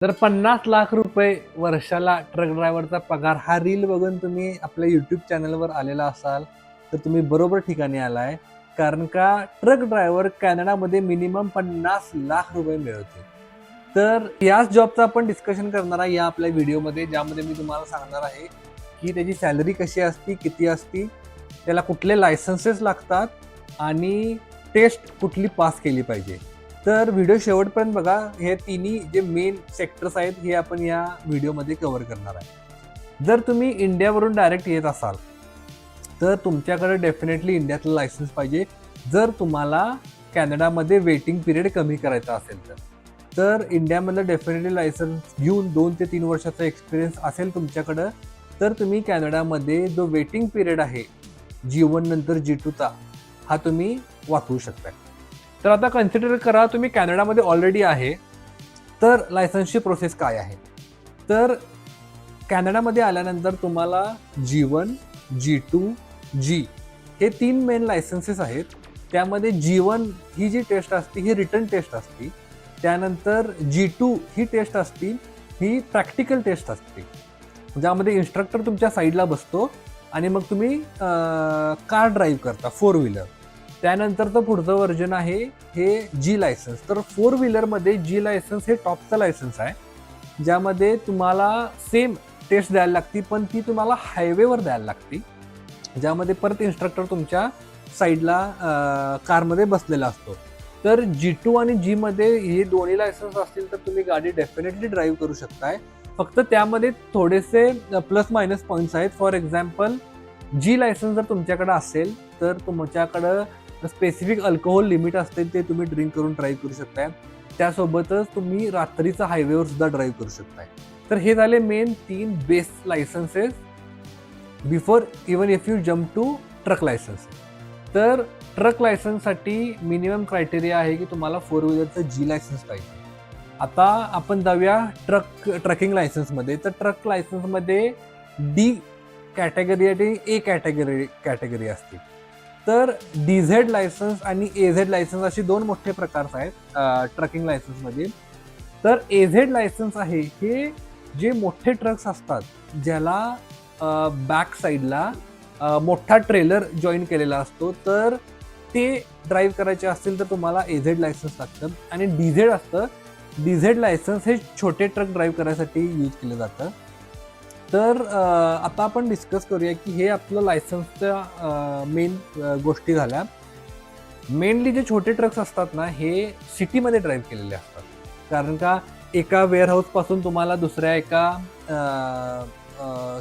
तर पन्नास लाख रुपये वर्षाला ट्रक ड्रायव्हरचा पगार हा रील बघून तुम्ही आपल्या युट्यूब चॅनलवर आलेला असाल तर तुम्ही बरोबर ठिकाणी आलाय. कारण का ट्रक ड्रायव्हर कॅनडामध्ये मिनिमम पन्नास लाख रुपये मिळवते तर याच जॉबचं आपण डिस्कशन करणार आहे या आपल्या व्हिडिओमध्ये ज्यामध्ये मी तुम्हाला सांगणार आहे की त्याची सॅलरी कशी असती किती असती त्याला कुठले लायसन्सेस लागतात आणि टेस्ट कुठली पास केली पाहिजे. तर व्हिडिओ शेवटपर्यंत बघा हे तिन्ही जे मेन सेक्टर्स आहेत हे आपण या व्हिडिओमध्ये कव्हर करणार आहे. जर तुम्ही इंडियावरून डायरेक्ट येत असाल तर तुमच्याकडे डेफिनेटली इंडियातलं लायसन्स पाहिजे. जर तुम्हाला कॅनडामध्ये वेटिंग पिरियड कमी करायचा असेल तर. तर इंडियामधलं डेफिनेटली लायसन्स घेऊन दोन ते तीन वर्षाचा एक्सपिरियन्स असेल तुमच्याकडं तर तुम्ही कॅनडामध्ये जो वेटिंग पिरियड आहे जी वन नंतर जी टूचा हा तुम्ही वाचवू शकता तर आता कन्सिडर करा तुम्ही कॅनडामध्ये ऑलरेडी आहे. तर लायसन्सची प्रोसेस काय आहे? तर कॅनडामध्ये आल्यानंतर तुम्हाला जी वन जी टू जी हे तीन मेन लायसन्सेस आहेत. त्यामध्ये जी वन ही जी टेस्ट असते ही रिटर्न टेस्ट असते. त्यानंतर जी टू ही टेस्ट असती ही प्रॅक्टिकल टेस्ट असते. ज्यामध्ये इन्स्ट्रक्टर तुमच्या साईडला बसतो आणि मग तुम्ही कार ड्राईव्ह करता फोर व्हीलर त्यानंतरचं पुढचं व्हर्जन आहे हे जी लायसन्स तर फोर व्हीलरमध्ये जी लायसन्स हे टॉपचं लायसन्स आहे. ज्यामध्ये तुम्हाला सेम टेस्ट द्यायला लागती पण ती तुम्हाला हायवेवर द्यायला लागती ज्यामध्ये परत इन्स्ट्रक्टर तुमच्या साईडला कारमध्ये बसलेला असतो. तर जी टू आणि जीमध्ये हे दोन्ही लायसन्स असतील तर तुम्ही गाडी डेफिनेटली ड्राईव्ह करू शकताय. फक्त त्यामध्ये थोडेसे प्लस मायनस पॉईंट्स आहेत. फॉर एक्झाम्पल जी लायसन्स जर तुमच्याकडं असेल तर तुमच्याकडं स्पेसिफिक अल्कोहोल लिमिट असते ते तुम्ही ड्रिंक करून ड्राईव्ह करू शकताय. त्यासोबतच तुम्ही रात्रीचा हायवेवर सुद्धा ड्राईव्ह करू शकताय. तर हे झाले मेन तीन best licences before even if you jump to truck licence तर ट्रक लायसन्ससाठी मिनिमम क्रायटेरिया आहे की तुम्हाला फोर व्हीलरचं जी लायसन्स पाहिजे. आता आपण जाऊया ट्रक ट्रकिंग लायसन्समध्ये तर ट्रक लायसन्समध्ये डी कॅटेगरी आणि ए कॅटेगरी कॅटेगरी असते तर डी झेड लायसन्स आणि ए झेड लायसन्स असे दोन मोठे प्रकार आहेत ट्रकिंग लायसन्समध्ये तर ए झेड लायसन्स आहे हे जे मोठे ट्रक्स असतात ज्याला बॅक साईडला मोठा ट्रेलर जॉईन केलेला असतो. तर ते ड्राईव्ह करायचे असतील तर तुम्हाला ए झेड लायसन्स लागतं. आणि डी झेड असतं डी झेड लायसन्स हे छोटे ट्रक ड्राईव्ह करायसाठी यूज केलं जातं. तर आता आपण डिस्कस करूया की हे आपलं लायसन्सच्या मेन गोष्टी झाल्या. मेनली जे छोटे ट्रक्स असतात ना हे सिटीमध्ये ड्राईव्ह केलेले असतात. कारण का एका वेअरहाऊसपासून तुम्हाला दुसऱ्या एका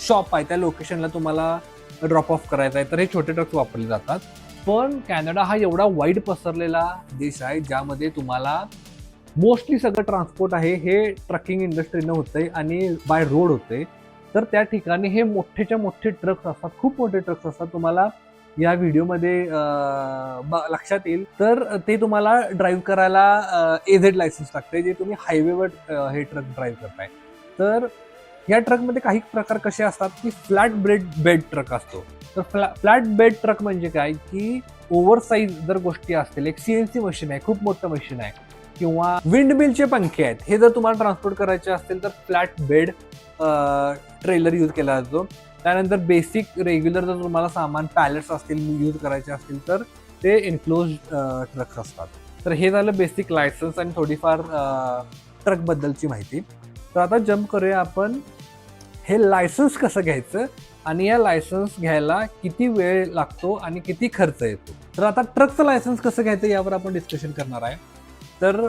शॉप आहे त्या लोकेशनला तुम्हाला ड्रॉप ऑफ करायचा आहे. तर हे छोटे ट्रक्स वापरले जातात. पण कॅनडा हा एवढा वाईड पसरलेला देश आहे ज्यामध्ये तुम्हाला मोस्टली सगळं ट्रान्सपोर्ट आहे. हे ट्रकिंग इंडस्ट्रीनं होतंय आणि बाय रोड होते तर त्या ठिकाणी हे मोठेच्या मोठे ट्रक्स असतात खूप मोठे ट्रक्स असतात. तुम्हाला या व्हिडिओमध्ये लक्षात येईल. तर ते तुम्हाला ड्राईव्ह करायला एझेड लायसन्स लागते जे तुम्ही हायवेवर हे ट्रक ड्राईव्ह करताय. तर या ट्रकमध्ये काही प्रकार कसे असतात की फ्लॅट ब्रेड बेड ट्रक असतो. तर फ्लॅ फ्लॅट बेड ट्रक म्हणजे काय? की ओव्हर साईज जर गोष्टी असतील एक सी एल सी मशीन आहे खूप मोठं मशीन आहे. किंवा विंड मिलचे पंखे आहेत. हे जर तुम्हाला ट्रान्सपोर्ट करायचे असतील तर फ्लॅट बेड ट्रेलर यूज केला जातो. त्यानंतर बेसिक रेग्युलर जर तुम्हाला सामान पॅलेट्स असतील यूज करायचे असतील तर ते इन्क्लोज ट्रक्स असतात. तर हे झालं बेसिक लायसन्स आणि थोडीफार ट्रकबद्दलची माहिती. तर आता जम्प करूया आपण. हे लायसन्स कसं घ्यायचं? आणि या लायसन्स घ्यायला किती वेळ लागतो आणि किती खर्च येतो? तर आता ट्रकचं लायसन्स कसं घ्यायचं यावर आपण डिस्कशन करणार आहे. तर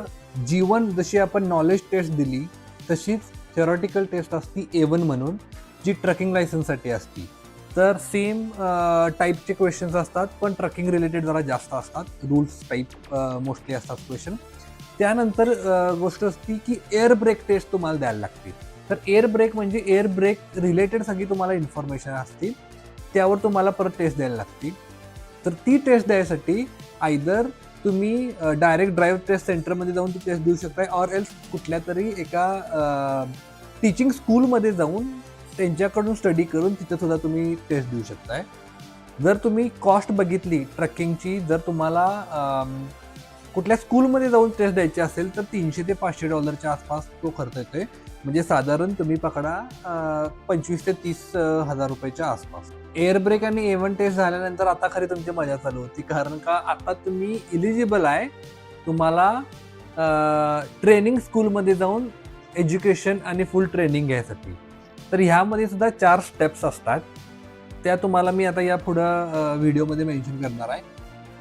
जीवन जशी आपण नॉलेज टेस्ट दिली तशीच थेरॉटिकल टेस्ट असती ए वन म्हणून जी ट्रकिंग लायसन्ससाठी असती. तर सेम टाईपचे क्वेश्चन्स असतात पण ट्रकिंग रिलेटेड जरा जास्त असतात. रूल्स टाईप मोस्टली असतात क्वेश्चन त्यानंतर गोष्ट असती की एअर ब्रेक टेस्ट तुम्हाला द्यायला लागते तर एअर ब्रेक म्हणजे एअर ब्रेक रिलेटेड सगळी तुम्हाला इन्फॉर्मेशन असतील. त्यावर तुम्हाला परत टेस्ट द्यायला लागतील. तर ती टेस्ट द्यायसाठी आयदर तुम्ही डायरेक्ट ड्राईव्ह टेस्ट सेंटरमध्ये जाऊन ती टेस्ट देऊ शकताय. ऑर एल्स कुठल्या तरी एका टीचिंग स्कूलमध्ये जाऊन त्यांच्याकडून स्टडी करून तिथेसुद्धा तुम्ही टेस्ट देऊ शकताय. जर तुम्ही कॉस्ट बघितली ट्रकिंगची जर तुम्हाला कुठल्या स्कूलमध्ये जाऊन टेस्ट द्यायची असेल तर तीनशे ते पाचशे डॉलरच्या आसपास तो खर्च येतोय. म्हणजे साधारण तुम्ही पकडा पंचवीस ते तीस हजार रुपयाच्या आसपास. एअर ब्रेक आणि ए वन टेस्ट झाल्यानंतर आता खरी तुमची मजा चालू होती. कारण का आता तुम्ही इलिजिबल आहे तुम्हाला ट्रेनिंग स्कूलमध्ये जाऊन एज्युकेशन आणि फुल ट्रेनिंग घ्यायसाठी. तर ह्यामध्ये सुद्धा चार स्टेप्स असतात. त्या तुम्हाला मी आता या पुढं व्हिडिओमध्ये मेन्शन करणार आहे.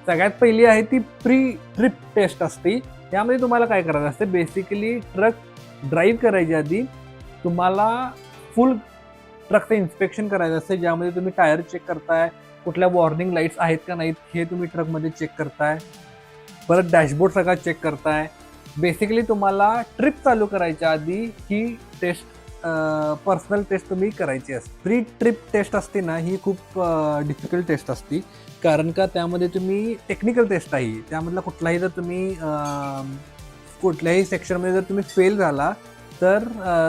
सगळ्यात पहिली आहे ती प्री ट्रिप टेस्ट असते. यामध्ये तुम्हाला काय करायचं असते? बेसिकली ट्रक ड्राईव्ह करायच्या आधी तुम्हाला फुल ट्रकचं इन्स्पेक्शन करायचं असते ज्यामध्ये तुम्ही टायर चेक करताय कुठल्या वॉर्निंग लाईट्स आहेत का नाहीत हे तुम्ही ट्रकमध्ये चेक करताय. परत डॅशबोर्ड सगळा चेक करताय. बेसिकली तुम्हाला ट्रिप चालू करायच्या आधी ही टेस्ट पर्सनल टेस्ट तुम्ही करायची असते. प्री ट्रिप टेस्ट असते ना ही खूप डिफिकल्ट टेस्ट असते. कारण का त्यामध्ये तुम्ही टेक्निकल टेस्ट आहे. त्यामधला कुठलाही जर तुम्ही कुठल्याही सेक्शनमध्ये जर तुम्ही फेल झाला तर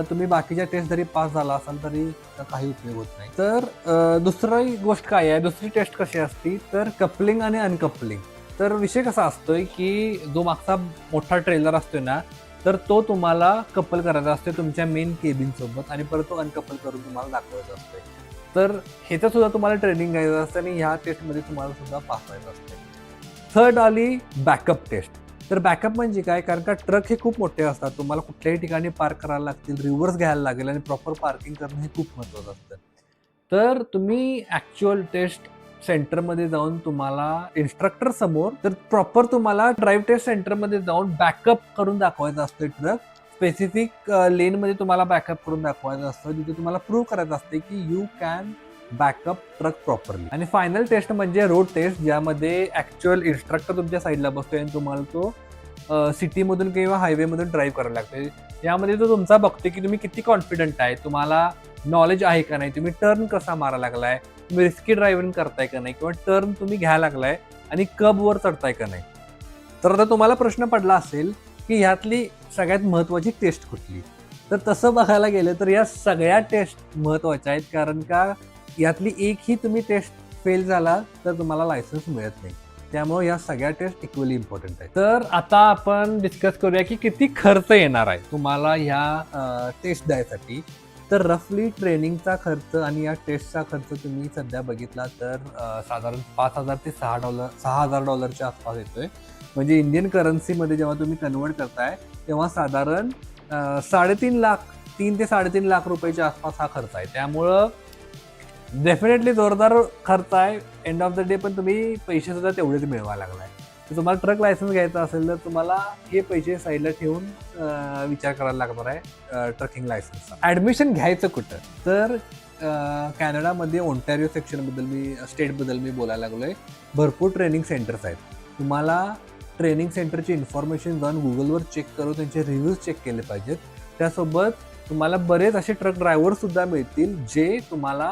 तुम्ही बाकीच्या टेस्ट जरी पास झाला असाल तरी काही उपयोग होत नाही. तर दुसरी गोष्ट काय आहे? दुसरी टेस्ट कशी असती? तर कपलिंग आणि अनकपलिंग तर विषय कसा असतोय की जो मागचा मोठा ट्रेलर असतोय ना तर तो तुम्हाला कपल करायचा असतो तुमच्या मेन केबिन सोबत आणि परत तो अनकपल करून तुम्हाला दाखवायचा असतोय. तर ह्याचं सुद्धा तुम्हाला ट्रेनिंग घ्यायचं असतं आणि ह्या टेस्टमध्ये तुम्हाला सुद्धा पास व्हायचं असतं थर्ड आली बॅकअप टेस्ट तर बॅकअप म्हणजे काय? कारण का ट्रक हे खूप मोठे असतात. तुम्हाला कुठल्याही ठिकाणी पार्क करायला लागतील रिव्हर्स घ्यायला लागेल आणि प्रॉपर पार्किंग करणं हे खूप महत्त्वाचं असतं. तर तुम्ही ॲक्च्युअल टेस्ट सेंटरमध्ये जाऊन तुम्हाला इन्स्ट्रक्टर समोर तर प्रॉपर तुम्हाला ड्राईव्ह टेस्ट सेंटरमध्ये जाऊन बॅकअप करून दाखवायचं असतं ट्रक स्पेसिफिक लेनमध्ये तुम्हाला बॅकअप करून दाखवायचं असतं जिथे तुम्हाला प्रूव्ह करायचं असते की you can backup truck properly आणि फायनल टेस्ट म्हणजे रोड टेस्ट ज्यामध्ये ऍक्च्युअल इन्स्ट्रक्टर तुमच्या साईडला बसतोय आणि तुम्हाला तो सिटीमधून किंवा हायवेमधून ड्राईव्ह करायला लागतोय. यामध्ये तो तुमचा बघतो की तुम्ही किती कॉन्फिडंट आहे तुम्हाला नॉलेज आहे का नाही तुम्ही टर्न कसा मारा लागलाय तुम्ही रिस्की ड्रायव्हिंग करताय का नाही किंवा टर्न तुम्ही घ्यायला लागलाय आणि कबवर चढताय का नाही. तर आता तुम्हाला प्रश्न पडला असेल की ह्यातली सगळ्यात महत्त्वाची टेस्ट कुठली? तर तसं बघायला गेलं तर या सगळ्या टेस्ट महत्त्वाच्या आहेत कारण का यातली एकही तुम्ही टेस्ट फेल झाला तर तुम्हाला लायसन्स मिळत नाही. त्यामुळे या सगळ्या टेस्ट इक्वली इम्पॉर्टंट आहे तर आता आपण डिस्कस करूया की किती खर्च येणार आहे. तुम्हाला ह्या टेस्ट द्यायसाठी. तर रफली ट्रेनिंगचा खर्च आणि या टेस्टचा खर्च तुम्ही सध्या बघितला तर साधारण पाच हजार ते सहा डॉलर सहा हजार डॉलरच्या आसपास येतोय. म्हणजे इंडियन करन्सीमध्ये जेव्हा तुम्ही कन्वर्ट करताय तेव्हा साधारण साडेतीन लाख तीन ते साडेतीन लाख रुपयाच्या आसपास हा खर्च आहे. त्यामुळं डेफिनेटली जोरदार खर्च आहे. एंड ऑफ द डे पण तुम्ही पैसे सुद्धा तेवढेच मिळवायला लागलाय. तर तुम्हाला ट्रक लायसन्स घ्यायचा असेल तर तुम्हाला हे पैसे साईडला ठेवून विचार करायला लागणार आहे ट्रकिंग लायसन्सचा ॲडमिशन घ्यायचं कुठं? तर कॅनडामध्ये ओंटॅरिओ सेक्शनबद्दल मी स्टेटबद्दल मी बोलायला लागलो आहे भरपूर ट्रेनिंग सेंटर्स आहेत. तुम्हाला ट्रेनिंग सेंटरची इन्फॉर्मेशन जाऊन गुगलवर चेक करून त्यांचे रिव्ह्यूज चेक केले पाहिजेत. त्यासोबत तुम्हाला बरेच असे ट्रक ड्रायव्हर सुद्धा मिळतील जे तुम्हाला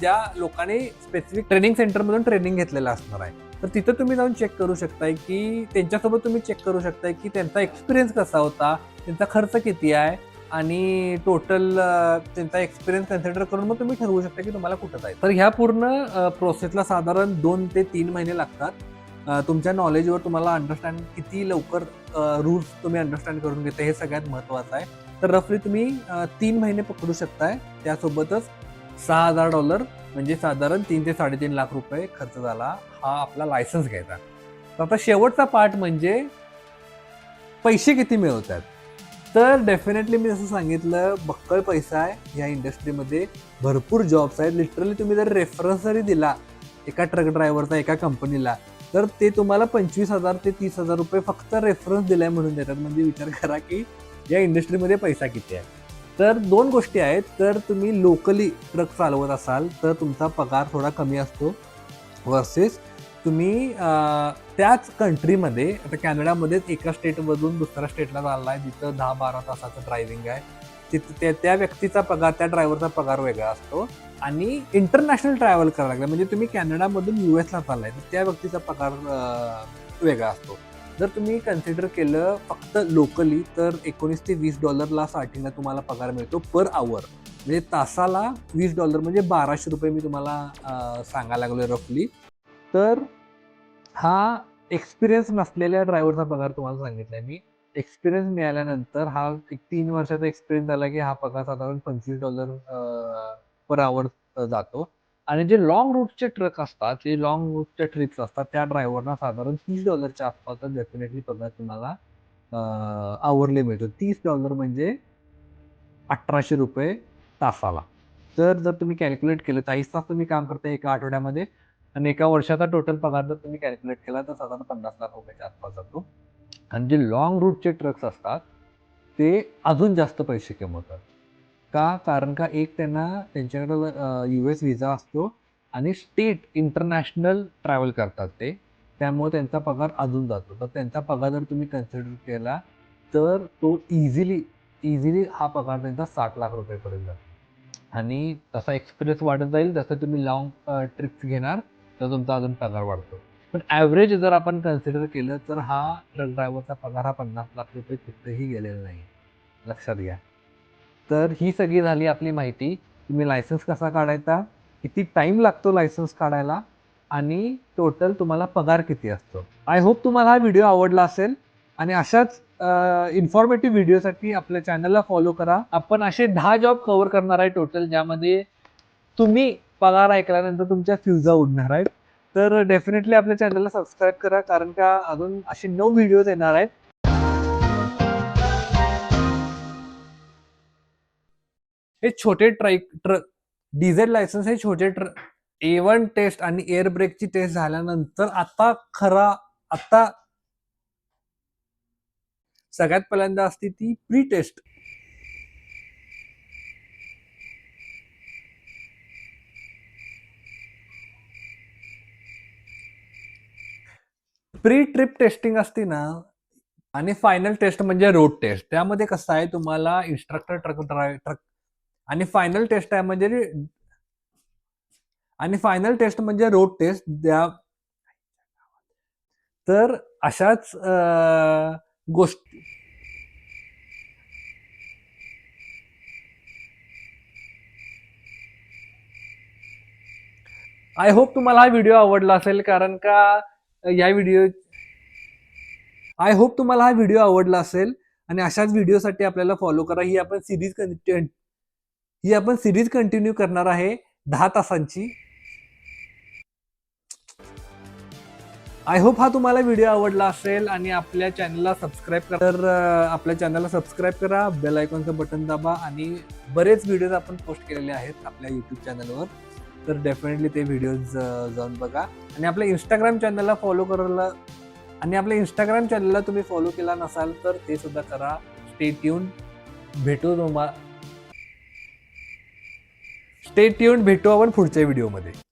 ज्या लोकांनी स्पेसिफिक ट्रेनिंग सेंटरमधून ट्रेनिंग घेतलेलं असणार आहे. तर तिथं तुम्ही जाऊन चेक करू शकताय की त्यांच्यासोबत तुम्ही चेक करू शकताय की त्यांचा एक्सपिरियन्स कसा होता त्यांचा खर्च किती आहे आणि टोटल त्यांचा एक्सपिरियन्स कन्सिडर करून मग तुम्ही ठरवू शकता की तुम्हाला कुठं जायचं. तर ह्या पूर्ण प्रोसेसला साधारण दोन ते तीन महिने लागतात. तुमच्या नॉलेजवर तुम्हाला अंडरस्टँड किती लवकर रूल्स तुम्ही अंडरस्टँड करून घेता हे सगळ्यात महत्त्वाचं आहे. तर रफली तुम्ही तीन महिने पकडू शकताय. त्यासोबतच सहा हजार डॉलर म्हणजे साधारण तीन ते साडेतीन लाख रुपये खर्च झाला हा आपला लायसन्स घ्यायचा. तर आता शेवटचा पार्ट म्हणजे पैसे किती मिळवतात? तर डेफिनेटली मी जसं सांगितलं बक्कळ पैसा आहे. या इंडस्ट्रीमध्ये भरपूर जॉब्स आहेत. लिटरली तुम्ही जर रेफरन्स जरी दिला एका ट्रक ड्रायव्हरचा एका कंपनीला तर ते तुम्हाला पंचवीस हजार ते तीस हजार रुपये फक्त रेफरन्स दिलाय म्हणून देतात. म्हणजे विचार करा की या इंडस्ट्रीमध्ये पैसा किती आहे? तर दोन गोष्टी आहेत. तर तुम्ही लोकली ट्रक चालवत असाल तर तुमचा पगार थोडा कमी असतो. वर्सेस तुम्ही त्याच कंट्रीमध्ये आता कॅनडामध्येच एका स्टेटमधून दुसऱ्या स्टेटला चालला आहे जिथं दहा बारा तासाचं ड्रायव्हिंग आहे. तिथं त्या त्या व्यक्तीचा पगार त्या ड्रायव्हरचा पगार वेगळा असतो. आणि इंटरनॅशनल ट्रॅव्हल करायला लागलं. म्हणजे तुम्ही कॅनडामधून यू एसला चाललाय तर त्या व्यक्तीचा पगार वेगळा असतो. जर तुम्ही कन्सिडर केलं फक्त लोकली तर एकोणीस ते वीस डॉलरला साठीला तुम्हाला पगार मिळतो पर आवर म्हणजे तासाला वीस डॉलर म्हणजे बाराशे रुपये मी तुम्हाला सांगायला लागलो रफली तर हा एक्सपिरियन्स नसलेल्या ड्रायव्हरचा पगार तुम्हाला सांगितलाय मी. एक्सपिरियन्स मिळाल्यानंतर हा एक तीन वर्षाचा एक्सपिरियन्स झाला की हा पगार साधारण पंचवीस डॉलर पर आवर जातो. आणि जे लॉंग रूटचे ट्रक असतात जे लॉंग रूटच्या ट्रिप्स असतात त्या ड्रायव्हरना साधारण तीस डॉलरच्या आसपास डेफिनेटली पगार तुम्हाला आवरले मिळतो तीस डॉलर म्हणजे अठराशे रुपये तासाला. तर जर तुम्ही कॅल्क्युलेट केलं चाळीस तास तुम्ही काम करता एका आठवड्यामध्ये आणि एका वर्षाचा टोटल पगार जर तुम्ही कॅल्क्युलेट केला तर साधारण पन्नास लाख रुपयाच्या आसपास जातो. आणि जे लॉंग रूटचे ट्रक्स असतात ते अजून जास्त पैसे कमवतात. का? कारण का एक त्यांना त्यांच्याकडं यू एस व्हिजा असतो आणि स्टेट इंटरनॅशनल ट्रॅव्हल करतात ते. त्यामुळे त्यांचा पगार अजून जातो. तर त्यांचा पगार जर तुम्ही कन्सिडर केला तर तो इझिली इझिली हा पगार त्यांचा साठ लाख रुपयेपर्यंत जातो. आणि तसा एक्सपिरियन्स वाढत जाईल. जसं तुम्ही लॉंग ट्रिप्स घेणार तर तुमचा अजून पगार वाढतो. पण ॲव्हरेज जर आपण कन्सिडर केलं तर हा ट्रक ड्रायव्हरचा पगार हा पन्नास लाख रुपये कुठेही गेलेला नाही. लक्षात घ्या. तर ही सगळी झाली आपली माहिती. तुम्ही लायसन्स कसा काढायचा? किती टाईम लागतो लायसन्स काढायला? आणि टोटल तुम्हाला पगार किती असतो? आय होप तुम्हाला हा व्हिडिओ आवडला असेल. आणि अशाच इन्फॉर्मेटिव्ह व्हिडिओसाठी आपल्या चॅनलला फॉलो करा. आपण असे दहा जॉब कव्हर करणार आहे टोटल ज्यामध्ये तुम्ही पगार ऐकल्यानंतर तुमच्या फ्युजा उडणार आहेत. तर डेफिनेटली आपल्या चॅनलला सबस्क्राईब करा कारण का अजून असे नऊ व्हिडिओज येणार आहेत. हे छोटे ट्राईक ट्रक डिझेल लायसन्स हे छोटे ट्र ए वन टेस्ट आणि एअर ब्रेकची टेस्ट झाल्यानंतर आता खरा आता सगळ्यात पहिल्यांदा असते ती pre test pre trip testing असते ना आणि फायनल टेस्ट म्हणजे रोड टेस्ट त्यामध्ये कसं आहे तुम्हाला इन्स्ट्रक्टर ट्रक ड्राय ट्रक आणि फायनल टेस्ट आहे म्हणजे आणि फायनल टेस्ट म्हणजे रोड टेस्ट द्या. तर अशाच गोष्टी आय होप तुम्हाला हा व्हिडिओ आवडला असेल कारण का या व्हिडिओ आय होप तुम्हाला हा व्हिडिओ आवडला असेल आणि अशाच व्हिडिओसाठी आपल्याला फॉलो करा. ही आपण सिरीज कंटेंट ही आपण सिरीज कंटिन्यू करणार आहे दहा तासांची. आय होप हा तुम्हाला व्हिडिओ आवडला असेल आणि आपल्या चॅनलला सबस्क्राईब करा. तर आपल्या चॅनलला सबस्क्राईब करा बेल आयकॉनचं बटन दाबा आणि बरेच व्हिडिओज आपण पोस्ट केलेले आहेत आपल्या यूट्यूब चॅनलवर तर डेफिनेटली ते व्हिडिओज जाऊन बघा. आणि आपल्या इंस्टाग्राम चॅनलला फॉलो करायला आणि आपल्या इंस्टाग्राम चॅनलला तुम्ही फॉलो केला नसाल तर ते सुद्धा करा. स्टे ट्यून भेटू तुम्हाला स्टे ट्यून भेटू आपण पुढच्या व्हिडिओमध्ये